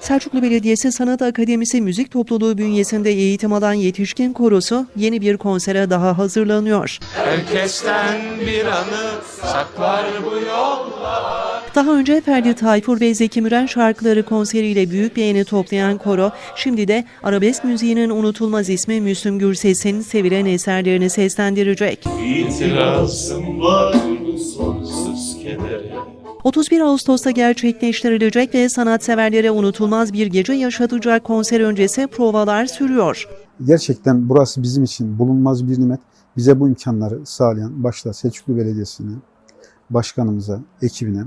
Selçuklu Belediyesi Sanat Akademisi Müzik Topluluğu bünyesinde eğitim alan yetişkin korosu yeni bir konsere daha hazırlanıyor. Herkesten bir anı saklar bu yollar. Daha önce Ferdi Tayfur ve Zeki Müren şarkıları konseriyle büyük beğeni toplayan koro, şimdi de arabesk müziğinin unutulmaz ismi Müslüm Gürses'in sevilen eserlerini seslendirecek. İtirazım var sonsuz kedere. 31 Ağustos'ta gerçekleştirilecek ve sanatseverlere unutulmaz bir gece yaşatacak konser öncesi provalar sürüyor. Gerçekten burası bizim için bulunmaz bir nimet. Bize bu imkanları sağlayan başta Selçuklu Belediyesi'ne, başkanımıza, ekibine,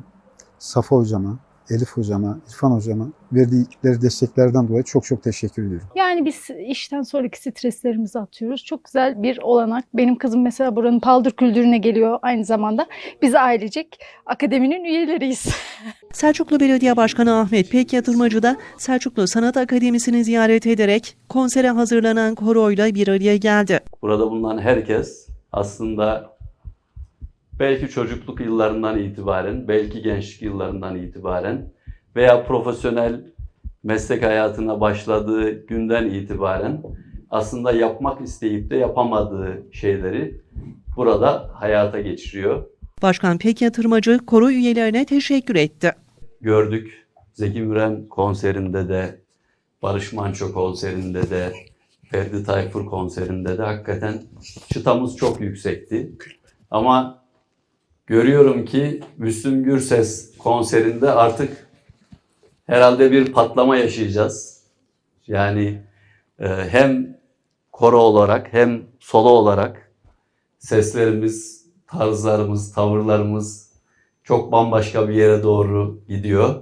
Safa hocama, Elif hocama, İrfan hocama verdikleri desteklerden dolayı çok çok teşekkür ediyorum. Yani biz işten sonraki streslerimizi atıyoruz. Çok güzel bir olanak. Benim kızım mesela buranın paldır küldürüne geliyor aynı zamanda. Biz ailecek akademinin üyeleriyiz. Selçuklu Belediye Başkanı Ahmet Pek Yatırmacı da Selçuklu Sanat Akademisi'ni ziyaret ederek konsere hazırlanan koroyla bir araya geldi. Burada bulunan herkes aslında belki çocukluk yıllarından itibaren, belki gençlik yıllarından itibaren veya profesyonel meslek hayatına başladığı günden itibaren aslında yapmak isteyip de yapamadığı şeyleri burada hayata geçiriyor. Başkan Pek Yatırmacı koro üyelerine teşekkür etti. gördük. Zeki Müren konserinde de, Barış Manço konserinde de, Ferdi Tayfur konserinde de hakikaten çıtamız çok yüksekti. Ama görüyorum ki Müslüm Gürses konserinde artık herhalde bir patlama yaşayacağız. Yani e, hem koro olarak hem solo olarak seslerimiz, tarzlarımız, tavırlarımız çok bambaşka bir yere doğru gidiyor.